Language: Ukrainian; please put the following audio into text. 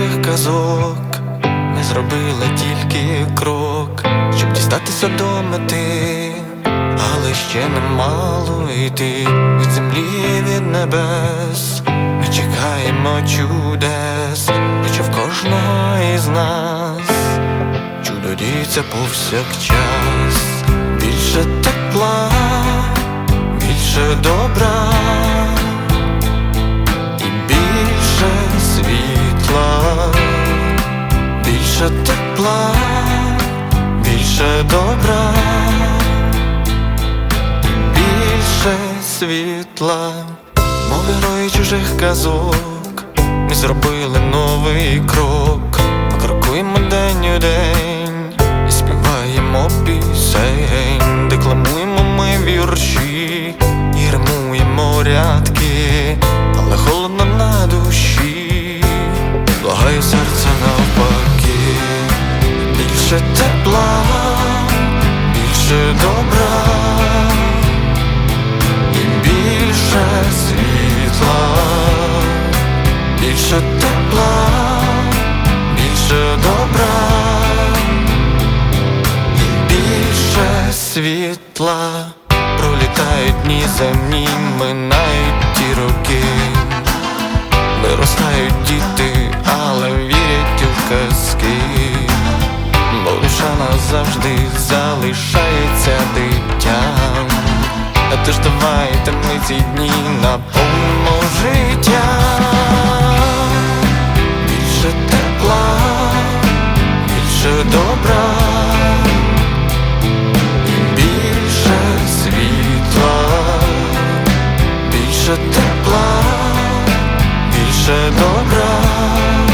ворожих казок, не зробила тільки крок, щоб дістатися до мети, але ще немало йти від землі, від небес. Ми чекаємо чудес, хоча в кожного із нас чудо діється повсякчас, більше тепла, більше добра. Більше тепла, більше добра, більше світла, мов герої чужих казок, ми зробили новий крок, ми крокуємо день у день і співаємо пісень, декламуємо ми вірші і римуємо рядки, але холодно на душі, більше тепла, більше добра і більше світла, більше тепла, більше добра і більше світла. Пролітають дні земні, минають ті роки, завжди залишається дитям. А ти ж давай ці дні на повно життя, більше тепла, більше добра, більше світла, більше тепла, більше добра.